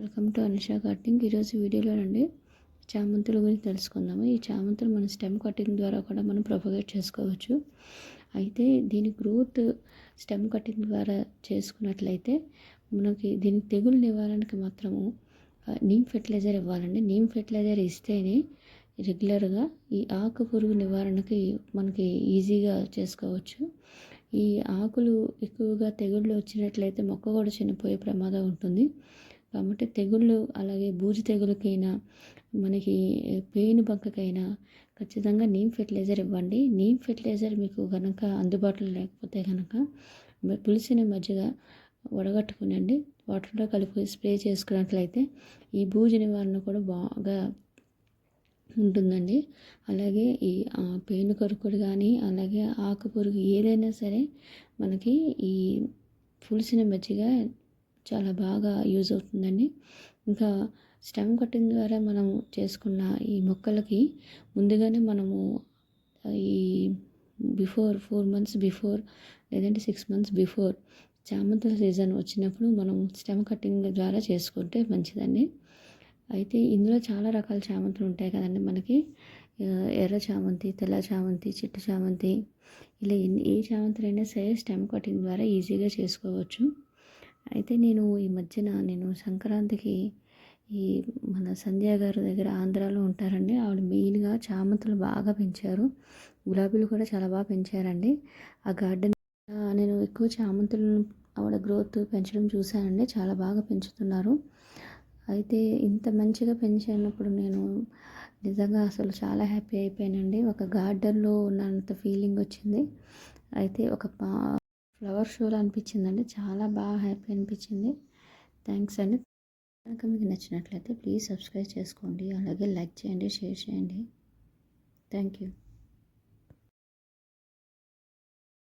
Welcome to Anisha cutting. ఈరోజు వీడియోలో నుండి చామంతుల గురించి తెలుసుకుందాము. ఈ చామంతులు మన స్టెమ్ కటింగ్ ద్వారా కూడా మనం ప్రొపగేట్ చేసుకోవచ్చు. అయితే దీని గ్రోత్ స్టెమ్ కటింగ్ ద్వారా చేసుకున్నట్లయితే మనకి దీని తెగులు నివారణకి మాత్రము నీమ్ ఫెర్టిలైజర్ ఇవ్వాలండి. నీమ్ ఫెర్టిలైజర్ ఇస్తేనే రెగ్యులర్గా ఈ ఆకు పురుగు నివారణకి మనకి ఈజీగా చేసుకోవచ్చు. ఈ ఆకులు ఎక్కువగా తెగుళ్ళు వచ్చినట్లయితే మొక్క కూడా చనిపోయే ప్రమాదం ఉంటుంది. కాబట్టి తెగుళ్ళు అలాగే బూజు తెగులకైనా మనకి పెయిన్ బంకకైనా ఖచ్చితంగా నీమ్ ఫెర్టిలైజర్ ఇవ్వండి. నీమ్ ఫెర్టిలైజర్ మీకు కనుక అందుబాటులో లేకపోతే కనుక మ- పులిసిన మజ్జిగ వడగట్టుకునండి. వాటర్లో కలిపి స్ప్రే చేసుకున్నట్లయితే ఈ బూజు నివారణ కూడా బాగా ఉంటుందండి. అలాగే ఈ పేను కొరుకుడు కానీ అలాగే ఆకు పురుగు ఏదైనా సరే మనకి ఈ పులిసిన మజ్జిగ చాలా బాగా యూజ్ అవుతుందండి. ఇంకా స్టెమ్ కటింగ్ ద్వారా మనం చేసుకున్న ఈ మొక్కలకి ముందుగానే మనము ఈ బిఫోర్ ఫోర్ మంత్స్ బిఫోర్ లేదంటే సిక్స్ మంత్స్ బిఫోర్ చామంతుల సీజన్ వచ్చినప్పుడు మనం స్టెమ్ కటింగ్ ద్వారా చేసుకుంటే మంచిదండి. అయితే ఇందులో చాలా రకాల చామంతులు ఉంటాయి కదండి మనకి. ఎర్ర చామంతి తెల్ల చామంతి చిట్టు చామంతి ఇలా ఎన్ని ఏ చామంతులైనా సరే స్టెమ్ కటింగ్ ద్వారా ఈజీగా చేసుకోవచ్చు. అయితే నేను ఈ మధ్యన నేను సంక్రాంతికి ఈ మన సంధ్య గారి దగ్గర ఆంధ్రాలో ఉంటారండి. ఆవిడ మెయిన్గా చామంతులు బాగా పెంచారు. గులాబీలు కూడా చాలా బాగా పెంచారండి. ఆ గార్డెన్ నేను ఎక్కువ చామంతులను ఆవిడ గ్రోత్ పెంచడం చూశానండి. చాలా బాగా పెంచుతున్నారు. అయితే ఇంత మంచిగా పెంచినప్పుడు నేను నిజంగా అసలు చాలా హ్యాపీ అయిపోయానండి. ఒక గార్డెన్లో ఉన్నంత ఫీలింగ్ వచ్చింది. అయితే ఒక పా ఫ్లవర్ షోలో అనిపించిందండి. చాలా బాగా హ్యాపీ అనిపించింది. థ్యాంక్స్ అండి. కనుక మీకు నచ్చినట్లయితే ప్లీజ్ సబ్స్క్రైబ్ చేసుకోండి. అలాగే లైక్ చేయండి షేర్ చేయండి. Thank you